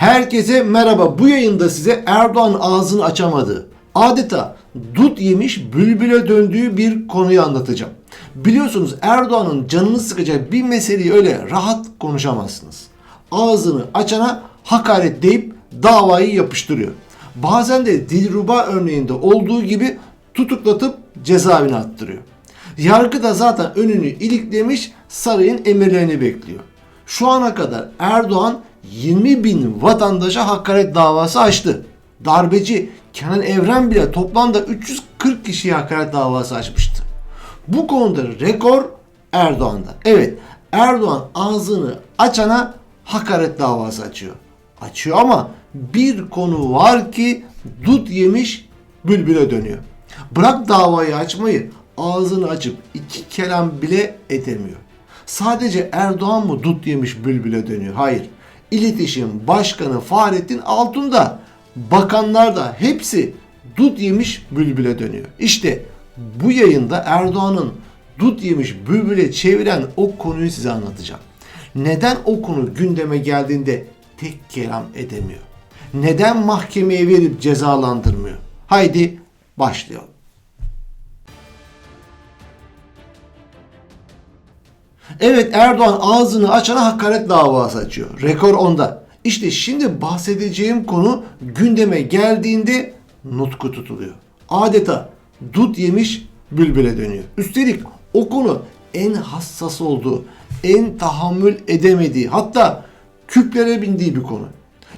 Herkese merhaba. Bu yayında size Erdoğan ağzını açamadığı, adeta dut yemiş bülbüle döndüğü bir konuyu anlatacağım. Biliyorsunuz Erdoğan'ın canını sıkacak bir meseleyi öyle rahat konuşamazsınız. Ağzını açana hakaret deyip davayı yapıştırıyor. Bazen de Dilruba örneğinde olduğu gibi tutuklatıp cezaevine attırıyor. Yargı da zaten önünü iliklemiş sarayın emirlerini bekliyor. Şu ana kadar Erdoğan 20 bin vatandaşa hakaret davası açtı. Darbeci Kenan Evren bile toplamda 340 kişiye hakaret davası açmıştı. Bu konuda rekor Erdoğan'da. Evet Erdoğan ağzını açana hakaret davası açıyor. Açıyor ama bir konu var ki dut yemiş bülbüle dönüyor. Bırak davayı açmayı ağzını açıp iki kelam bile edemiyor. Sadece Erdoğan mı dut yemiş bülbüle dönüyor? Hayır. İletişim Başkanı Fahrettin Altun da bakanlar da hepsi dut yemiş bülbüle dönüyor. İşte bu yayında Erdoğan'ın dut yemiş bülbüle çeviren o konuyu size anlatacağım. Neden o konu gündeme geldiğinde tek kelam edemiyor? Neden mahkemeye verip cezalandırmıyor? Haydi başlayalım. Evet Erdoğan ağzını açana hakaret davası açıyor. Rekor onda. İşte şimdi bahsedeceğim konu gündeme geldiğinde nutku tutuluyor. Adeta dut yemiş bülbüle dönüyor. Üstelik o konu en hassas olduğu, en tahammül edemediği, hatta küplere bindiği bir konu.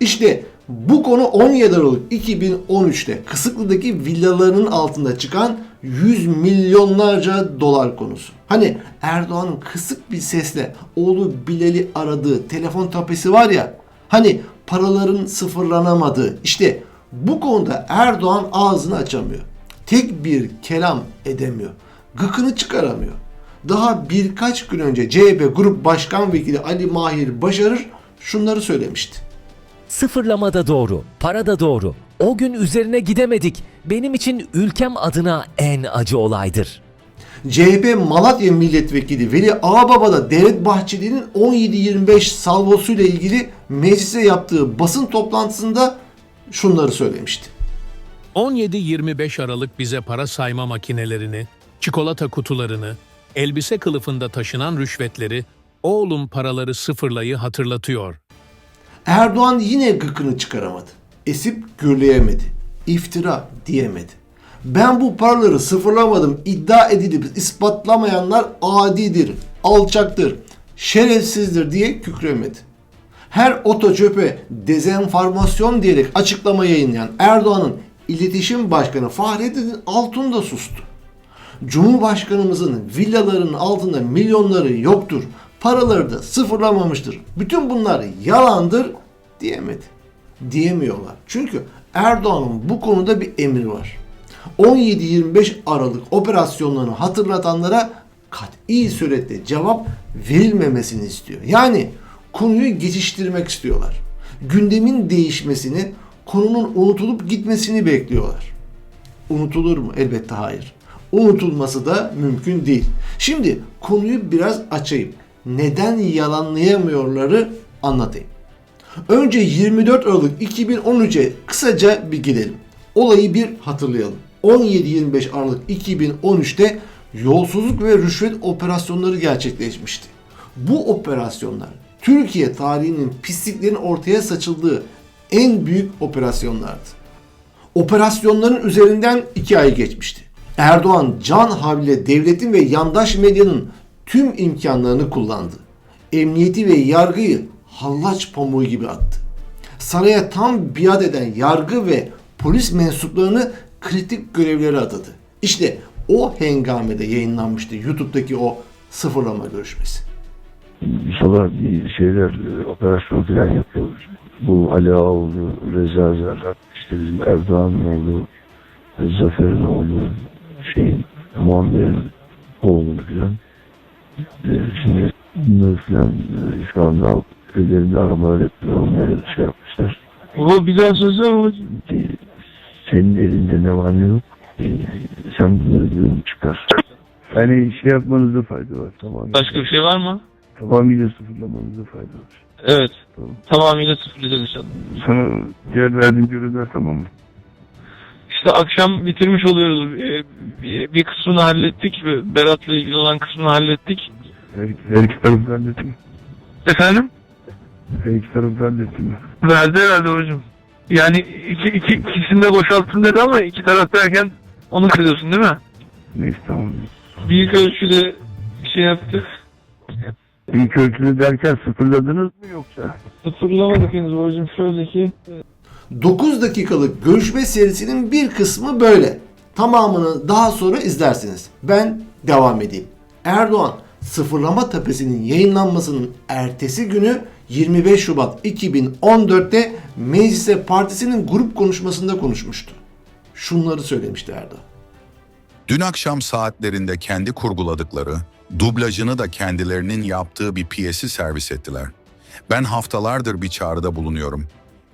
İşte bu konu 17 Aralık 2013'te Kısıklı'daki villalarının altında çıkan 100 milyonlarca dolar konusu. Hani Erdoğan'ın kısık bir sesle oğlu Bilal'i aradığı telefon tapesi var ya. Hani paraların sıfırlanamadığı. İşte bu konuda Erdoğan ağzını açamıyor. Tek bir kelam edemiyor. Gıkını çıkaramıyor. Daha birkaç gün önce CHP Grup Başkan Vekili Ali Mahir Başarır şunları söylemişti. Sıfırlama da doğru, para da doğru. O gün üzerine gidemedik. Benim için ülkem adına en acı olaydır. CHP Malatya Milletvekili Veli Ağbaba da Devlet Bahçeli'nin 17-25 salvosuyla ilgili meclise yaptığı basın toplantısında şunları söylemişti. 17-25 Aralık bize para sayma makinelerini, çikolata kutularını, elbise kılıfında taşınan rüşvetleri, oğlum paraları sıfırlayı hatırlatıyor. Erdoğan yine gıkını çıkaramadı. Esip gürleyemedi. İftira diyemedi. Ben bu paraları sıfırlamadım iddia edilip ispatlamayanlar adidir, alçaktır, şerefsizdir diye kükremedi. Her oto çöpe dezenformasyon diyerek açıklama yayınlayan Erdoğan'ın iletişim başkanı Fahrettin Altun da sustu. Cumhurbaşkanımızın villalarının altında milyonları yoktur. Paraları da sıfırlamamıştır. Bütün bunlar yalandır diyemedi. Diyemiyorlar. Çünkü Erdoğan'ın bu konuda bir emri var. 17-25 Aralık operasyonlarını hatırlatanlara kat'i surette cevap verilmemesini istiyor. Yani konuyu geçiştirmek istiyorlar. Gündemin değişmesini, konunun unutulup gitmesini bekliyorlar. Unutulur mu? Elbette hayır. Unutulması da mümkün değil. Şimdi konuyu biraz açayım. Neden yalanlayamıyorları anlatayım. Önce 24 Aralık 2013'e kısaca bir gidelim. Olayı bir hatırlayalım. 17-25 Aralık 2013'te yolsuzluk ve rüşvet operasyonları gerçekleşmişti. Bu operasyonlar Türkiye tarihinin pisliklerin ortaya saçıldığı en büyük operasyonlardı. Operasyonların üzerinden iki ay geçmişti. Erdoğan can havliyle devletin ve yandaş medyanın tüm imkanlarını kullandı. Emniyeti ve yargıyı hallaç pamuğu gibi attı. Saraya tam biat eden yargı ve polis mensuplarını kritik görevlere adadı. İşte o hengamede yayınlanmıştı YouTube'daki o sıfırlama görüşmesi. Bir şeyler, e, operasyon falan yapıyoruz. Bu Ali Ağoğlu, Reza Zerrak, işte bizim Erdoğan'ın oğlu, Zafer'in oğlu, şeyin, Muammer'in oğlu falan. E, Şimdi e, şu anda ellerinde aramalar yapıyor, onları şey yapmışlar. O bir daha söylesene. E, Senin elinde ne var ne yok, e, sen bunları görün çıkar. Yani şey yapmanızda fayda var, tamam. Başka bir şey var mı? Tamamıyla sıfırlamanızda fayda var. Evet. Tamamıyla sıfırlayacağız inşallah. Sana diğer verdiğim görevler tamam mı? İşte akşam bitirmiş oluyoruz. Bir, bir kısmını hallettik. Berat'la ilgili olan kısmını hallettik. Her, iki tarafı hallettin mi? Efendim? Her iki tarafı hallettin mi? Verdi herhalde hocam. Yani iki, iki, ikisini de boşalttım dedi ama iki taraf derken onu kırıyorsun değil mi? Neyse tamam. Büyük ölçüde şey yaptık. İlk ölçülü derken sıfırladınız mı yoksa? Sıfırlamadık henüz hocam. Şöyle ki 9 dakikalık görüşme serisinin bir kısmı böyle. Tamamını daha sonra izlersiniz. Ben devam edeyim. Erdoğan sıfırlama tepesinin yayınlanmasının ertesi günü 25 Şubat 2014'te Meclise Partisi'nin grup konuşmasında konuşmuştu. Şunları söylemişti Erdoğan. Dün akşam saatlerinde kendi kurguladıkları, dublajını da kendilerinin yaptığı bir piyesi servis ettiler. Ben haftalardır bir çağrıda bulunuyorum.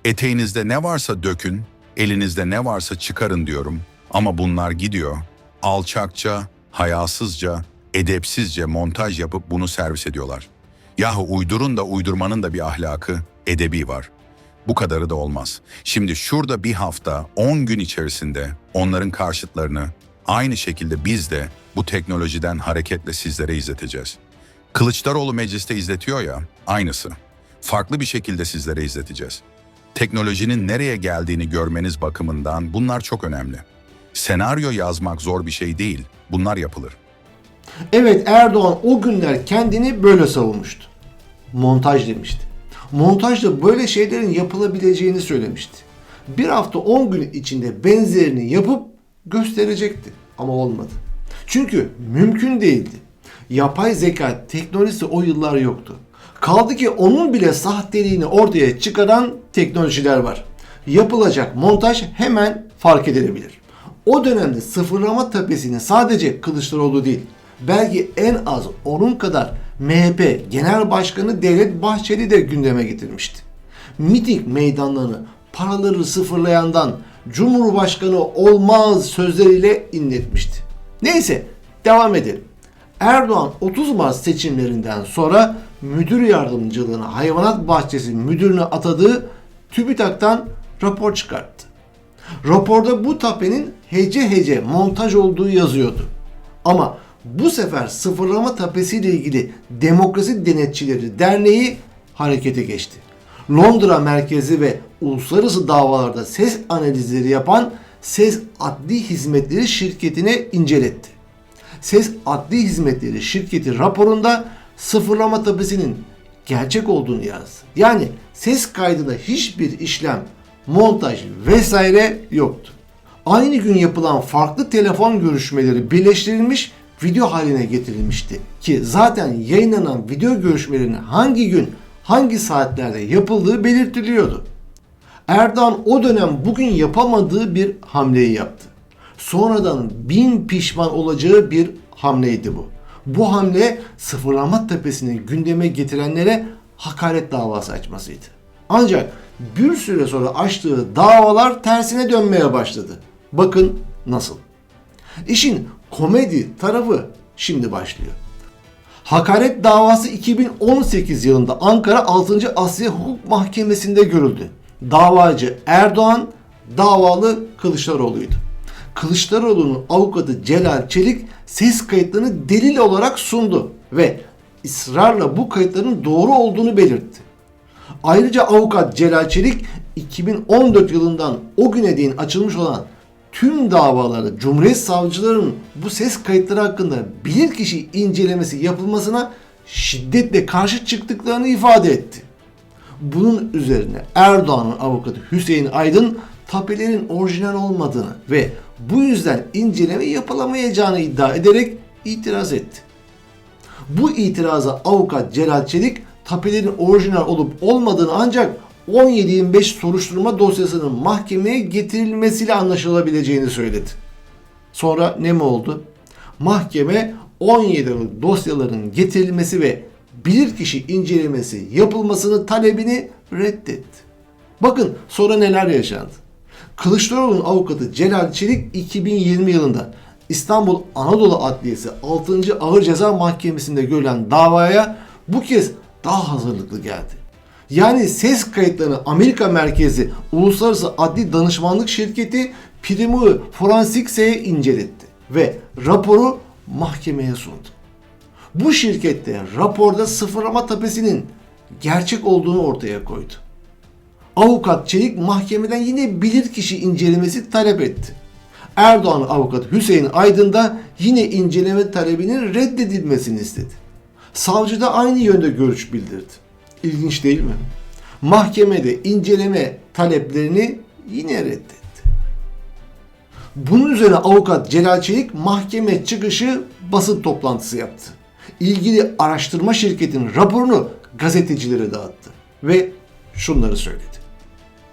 Eteğinizde ne varsa dökün, elinizde ne varsa çıkarın diyorum. Ama bunlar gidiyor. Alçakça, hayasızca, edepsizce montaj yapıp bunu servis ediyorlar. Yahu uydurun da uydurmanın da bir ahlakı, edebi var. Bu kadarı da olmaz. Şimdi şurada bir hafta, 10 gün içerisinde onların karşıtlarını aynı şekilde biz de bu teknolojiden hareketle sizlere izleteceğiz. Kılıçdaroğlu mecliste izletiyor ya, aynısı. Farklı bir şekilde sizlere izleteceğiz. Teknolojinin nereye geldiğini görmeniz bakımından bunlar çok önemli. Senaryo yazmak zor bir şey değil, bunlar yapılır. Evet Erdoğan o günler kendini böyle savunmuştu. Montaj demişti. Montajda böyle şeylerin yapılabileceğini söylemişti. Bir hafta 10 gün içinde benzerini yapıp gösterecekti ama olmadı. Çünkü mümkün değildi. Yapay zeka teknolojisi o yıllar yoktu. Kaldı ki onun bile sahteliğini ortaya çıkaran teknolojiler var. Yapılacak montaj hemen fark edilebilir. O dönemde sıfırlama tepesini sadece Kılıçdaroğlu değil, belki en az onun kadar MHP Genel Başkanı Devlet Bahçeli de gündeme getirmişti. Miting meydanlarını paraları sıfırlayandan Cumhurbaşkanı olmaz sözleriyle inletmişti. Neyse devam edelim. Erdoğan 30 Mart seçimlerinden sonra müdür yardımcılığına hayvanat bahçesi müdürünü atadığı TÜBİTAK'tan rapor çıkarttı. Raporda bu tapenin hece hece montaj olduğu yazıyordu. Ama bu sefer sıfırlama tapesiyle ilgili Demokrasi Denetçileri Derneği harekete geçti. Londra merkezi ve uluslararası davalarda ses analizleri yapan Ses Adli Hizmetleri şirketine inceletti. Ses Adli Hizmetleri şirketi raporunda sıfırlama tapesinin gerçek olduğunu yazdı. Yani ses kaydında hiçbir işlem, montaj vesaire yoktu. Aynı gün yapılan farklı telefon görüşmeleri birleştirilmiş video haline getirilmişti. Ki zaten yayınlanan video görüşmelerinin hangi gün, hangi saatlerde yapıldığı belirtiliyordu. Erdoğan o dönem bugün yapamadığı bir hamleyi yaptı. Sonradan bin pişman olacağı bir hamleydi bu. Bu hamle sıfırlama tepesini gündeme getirenlere hakaret davası açmasıydı. Ancak bir süre sonra açtığı davalar tersine dönmeye başladı. Bakın nasıl. İşin komedi tarafı şimdi başlıyor. Hakaret davası 2018 yılında Ankara 6. Asya Hukuk Mahkemesi'nde görüldü. Davacı Erdoğan, davalı Kılıçdaroğlu'ydu. Kılıçdaroğlu'nun avukatı Celal Çelik ses kayıtlarını delil olarak sundu ve ısrarla bu kayıtların doğru olduğunu belirtti. Ayrıca avukat Celal Çelik 2014 yılından o güne değin açılmış olan tüm davalarda Cumhuriyet savcılarının bu ses kayıtları hakkında bilirkişi incelemesi yapılmasına şiddetle karşı çıktıklarını ifade etti. Bunun üzerine Erdoğan'ın avukatı Hüseyin Aydın tapelerin orijinal olmadığını ve bu yüzden inceleme yapılamayacağını iddia ederek itiraz etti. Bu itiraza avukat Celal Çelik tapelerin orijinal olup olmadığını ancak 17-25 soruşturma dosyasının mahkemeye getirilmesiyle anlaşılabileceğini söyledi. Sonra ne mi oldu? Mahkeme 17 Aralık dosyaların getirilmesi ve bilirkişi incelemesi yapılmasını talebini reddetti. Bakın sonra neler yaşandı. Kılıçdaroğlu'nun avukatı Celal Çelik 2020 yılında İstanbul Anadolu Adliyesi 6. Ağır Ceza Mahkemesi'nde görülen davaya bu kez daha hazırlıklı geldi. Yani ses kayıtlarını Amerika merkezi Uluslararası Adli Danışmanlık Şirketi Primo Forensikse'ye inceletti ve raporu mahkemeye sundu. Bu şirkette raporda sıfırlama tapesinin gerçek olduğunu ortaya koydu. Avukat Çelik mahkemeden yine bilirkişi incelemesi talep etti. Erdoğan avukatı Hüseyin Aydın da yine inceleme talebinin reddedilmesini istedi. Savcı da aynı yönde görüş bildirdi. İlginç değil mi? Mahkemede inceleme taleplerini yine reddetti. Bunun üzerine avukat Celal Çelik mahkeme çıkışı basın toplantısı yaptı. İlgili araştırma şirketinin raporunu gazetecilere dağıttı ve şunları söyledi.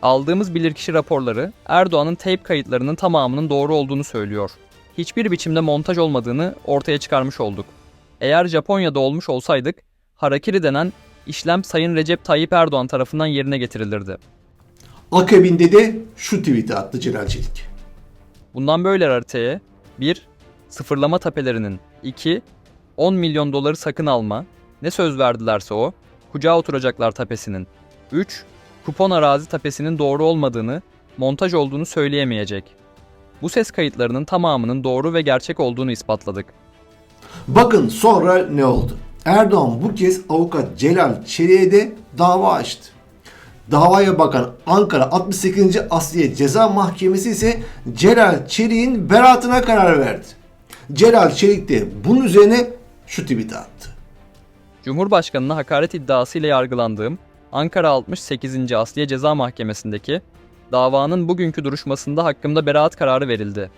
Aldığımız bilirkişi raporları Erdoğan'ın teyp kayıtlarının tamamının doğru olduğunu söylüyor. Hiçbir biçimde montaj olmadığını ortaya çıkarmış olduk. Eğer Japonya'da olmuş olsaydık, harakiri denen işlem Sayın Recep Tayyip Erdoğan tarafından yerine getirilirdi. Akabinde de şu tweet'i attı Celal Çelik. Bundan böyle haritaya 1. Sıfırlama tapelerinin 2. 10 milyon doları sakın alma. Ne söz verdilerse o. Kucağa oturacaklar tapesinin. 3. Kupon arazi tapesinin doğru olmadığını, montaj olduğunu söyleyemeyecek. Bu ses kayıtlarının tamamının doğru ve gerçek olduğunu ispatladık. Bakın sonra ne oldu? Erdoğan bu kez avukat Celal Çelik'e de dava açtı. Davaya bakan Ankara 68. Asliye Ceza Mahkemesi ise Celal Çelik'in beraatına karar verdi. Celal Çelik de bunun üzerine şu tweet attı. Cumhurbaşkanına hakaret iddiasıyla yargılandığım Ankara 68. Asliye Ceza Mahkemesi'ndeki davanın bugünkü duruşmasında hakkımda beraat kararı verildi.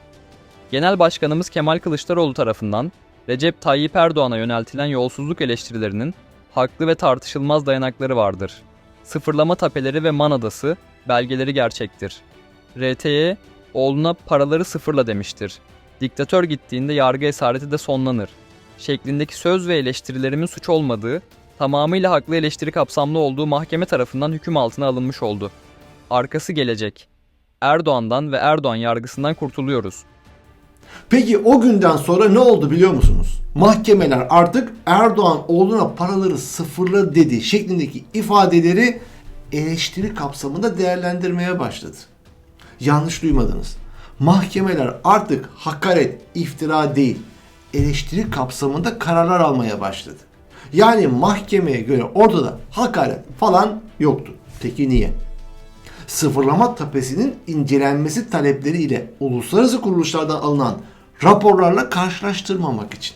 Genel Başkanımız Kemal Kılıçdaroğlu tarafından Recep Tayyip Erdoğan'a yöneltilen yolsuzluk eleştirilerinin haklı ve tartışılmaz dayanakları vardır. Sıfırlama tapeleri ve Man Adası belgeleri gerçektir. RT'ye oğluna paraları sıfırla demiştir. Diktatör gittiğinde yargı esareti de sonlanır. Şeklindeki söz ve eleştirilerimin suç olmadığı, tamamıyla haklı eleştiri kapsamlı olduğu mahkeme tarafından hüküm altına alınmış oldu. Arkası gelecek. Erdoğan'dan ve Erdoğan yargısından kurtuluyoruz. Peki o günden sonra ne oldu biliyor musunuz? Mahkemeler artık Erdoğan oğluna paraları sıfırla dedi şeklindeki ifadeleri eleştiri kapsamında değerlendirmeye başladı. Yanlış duymadınız. Mahkemeler artık hakaret, iftira değil, eleştiri kapsamında kararlar almaya başladı. Yani mahkemeye göre ortada hakaret falan yoktu. Peki niye? Sıfırlama tapesinin incelenmesi talepleri ile uluslararası kuruluşlardan alınan raporlarla karşılaştırmamak için.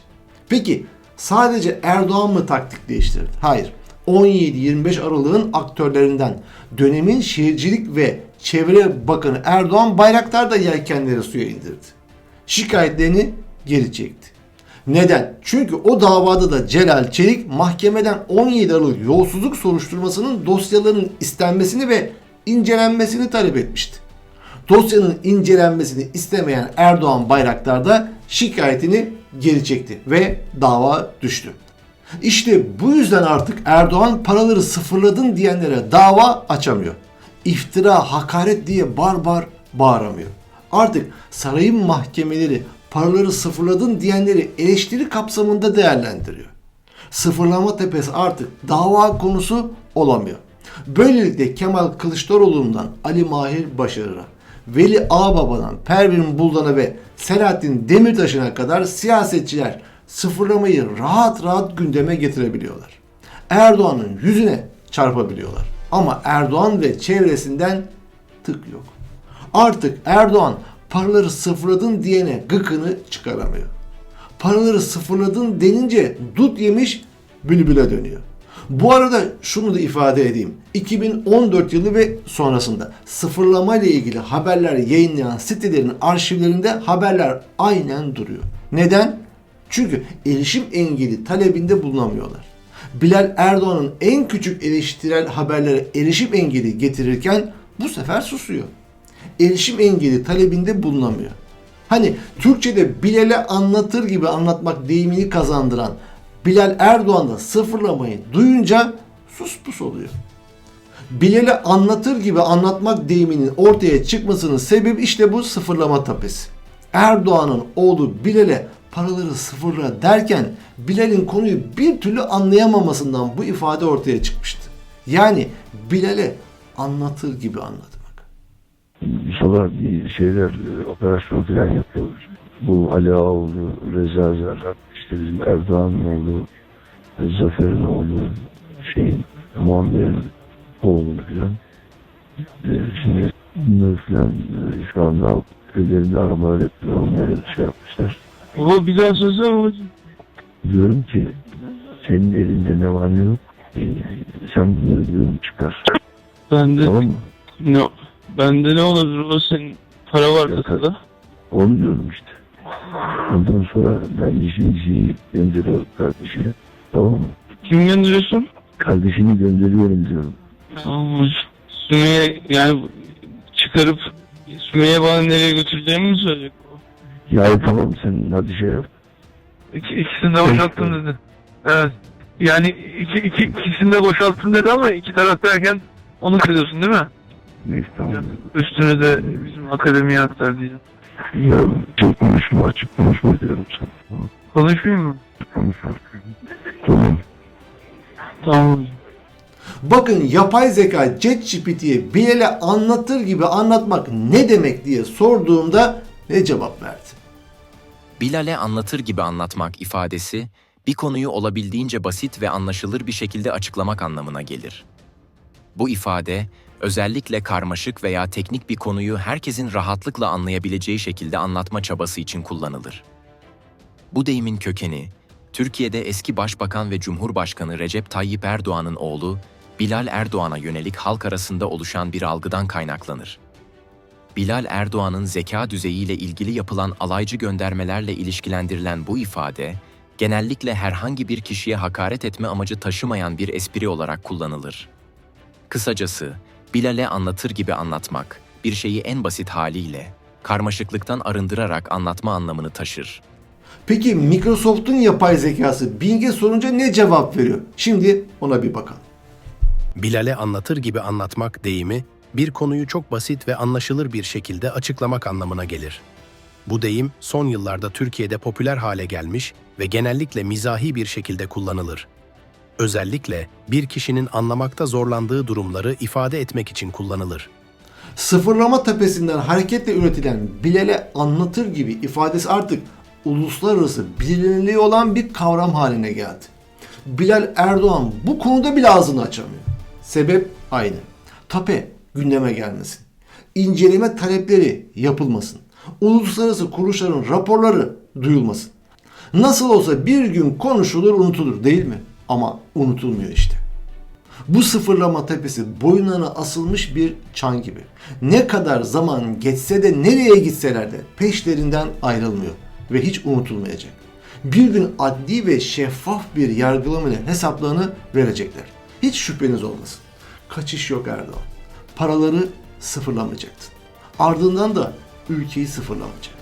Peki sadece Erdoğan mı taktik değiştirdi? Hayır. 17-25 Aralık'ın aktörlerinden dönemin Şehircilik ve Çevre Bakanı Erdoğan Bayraktar da yelkenleri suya indirdi. Şikayetlerini geri çekti. Neden? Çünkü o davada da Celal Çelik mahkemeden 17 Aralık yolsuzluk soruşturmasının dosyalarının istenmesini ve incelenmesini talep etmişti. Dosyanın incelenmesini istemeyen Erdoğan Bayraktar da şikayetini geri çekti ve dava düştü. İşte bu yüzden artık Erdoğan paraları sıfırladın diyenlere dava açamıyor. İftira, hakaret diye bar bar bağıramıyor. Artık sarayın mahkemeleri paraları sıfırladın diyenleri eleştiri kapsamında değerlendiriyor. Sıfırlama tepesi artık dava konusu olamıyor. Böylelikle Kemal Kılıçdaroğlu'ndan Ali Mahir Başarır'a, Veli Ağbaba'dan Pervin Buldan'a ve Selahattin Demirtaş'ına kadar siyasetçiler sıfırlamayı rahat rahat gündeme getirebiliyorlar. Erdoğan'ın yüzüne çarpabiliyorlar. Ama Erdoğan ve çevresinden tık yok. Artık Erdoğan paraları sıfırladın diyene gıkını çıkaramıyor. Paraları sıfırladın denince dut yemiş bülbüle dönüyor. Bu arada şunu da ifade edeyim. 2014 yılı ve sonrasında sıfırlama ile ilgili haberler yayınlayan sitelerin arşivlerinde haberler aynen duruyor. Neden? Çünkü erişim engeli talebinde bulunamıyorlar. Bilal Erdoğan'ın en küçük eleştirel haberlere erişim engeli getirirken bu sefer susuyor. Erişim engeli talebinde bulunamıyor. Hani Türkçe'de Bilal'e anlatır gibi anlatmak deyimini kazandıran Bilal Erdoğan da sıfırlamayı duyunca sus pus oluyor. Bilal'e anlatır gibi anlatmak deyiminin ortaya çıkmasının sebebi işte bu sıfırlama tapesi. Erdoğan'ın oğlu Bilal'e paraları sıfırla derken Bilal'in konuyu bir türlü anlayamamasından bu ifade ortaya çıkmıştı. Yani Bilal'e anlatır gibi anlatmak. Sonra bir şeyler e, operasyon falan yapıyoruz. Bu Ali Ağoğlu, Reza Zerrak, işte bizim Erdoğan'ın oğlu, Zafer'in oğlu, şeyin, Muammer'in oğlu falan. E, Şimdi bunları falan e, şu anda ellerinde aramalar yapıyor, onları şey yapmışlar. Baba bir daha söylesene babacığım. Diyorum ki senin elinde ne var ne yok, e, sen bunları diyorum çıkar. Bende Tamam mı? ne, bende ne olabilir o senin para var kasada. Onu diyorum işte. Ondan sonra ben işimizi gönderiyorum kardeşine. Tamam mı? Kim gönderiyorsun? Kardeşini gönderiyorum diyorum. Tamam. Sümeyye yani çıkarıp Sümeyye bana nereye götüreceğimi mi söyleyecek? Ya tamam sen hadi şey yap. İki, ikisini de boşalttım dedi. Evet. Yani iki, iki, ikisini de boşalttım dedi ama iki taraf derken onu kırıyorsun değil mi? Neyse tamam. Üstüne de bizim akademiye aktar diyeceğim. Ya çok konuşma açık konuşma diyorum sana. Tamam, Konuşmayayım mı? Konuşma. Tamam. Tamam. Bakın yapay zeka ChatGPT'ye Bilal'e anlatır gibi anlatmak ne demek diye sorduğumda ne cevap verdi? Bilal'e anlatır gibi anlatmak ifadesi, bir konuyu olabildiğince basit ve anlaşılır bir şekilde açıklamak anlamına gelir. Bu ifade, özellikle karmaşık veya teknik bir konuyu herkesin rahatlıkla anlayabileceği şekilde anlatma çabası için kullanılır. Bu deyimin kökeni, Türkiye'de eski Başbakan ve Cumhurbaşkanı Recep Tayyip Erdoğan'ın oğlu Bilal Erdoğan'a yönelik halk arasında oluşan bir algıdan kaynaklanır. Bilal Erdoğan'ın zeka düzeyiyle ilgili yapılan alaycı göndermelerle ilişkilendirilen bu ifade, genellikle herhangi bir kişiye hakaret etme amacı taşımayan bir espri olarak kullanılır. Kısacası, Bilal'e anlatır gibi anlatmak, bir şeyi en basit haliyle, karmaşıklıktan arındırarak anlatma anlamını taşır. Peki Microsoft'un yapay zekası Bing'e sorunca ne cevap veriyor? Şimdi ona bir bakalım. Bilal'e anlatır gibi anlatmak deyimi, bir konuyu çok basit ve anlaşılır bir şekilde açıklamak anlamına gelir. Bu deyim son yıllarda Türkiye'de popüler hale gelmiş ve genellikle mizahi bir şekilde kullanılır. Özellikle bir kişinin anlamakta zorlandığı durumları ifade etmek için kullanılır. Sıfırlama tepesinden hareketle üretilen Bilal'e anlatır gibi ifadesi artık uluslararası bilinirliği olan bir kavram haline geldi. Bilal Erdoğan bu konuda bile ağzını açamıyor. Sebep aynı. Tape gündeme gelmesin. İnceleme talepleri yapılmasın. Uluslararası kuruluşların raporları duyulmasın. Nasıl olsa bir gün konuşulur unutulur değil mi? Ama unutulmuyor işte. Bu sıfırlama tepesi boyunlarına asılmış bir çan gibi. Ne kadar zaman geçse de nereye gitseler de peşlerinden ayrılmıyor ve hiç unutulmayacak. Bir gün adli ve şeffaf bir yargılamayla hesaplarını verecekler. Hiç şüpheniz olmasın. Kaçış yok Erdoğan. Paraları sıfırlamayacaktın. Ardından da ülkeyi sıfırlamayacak.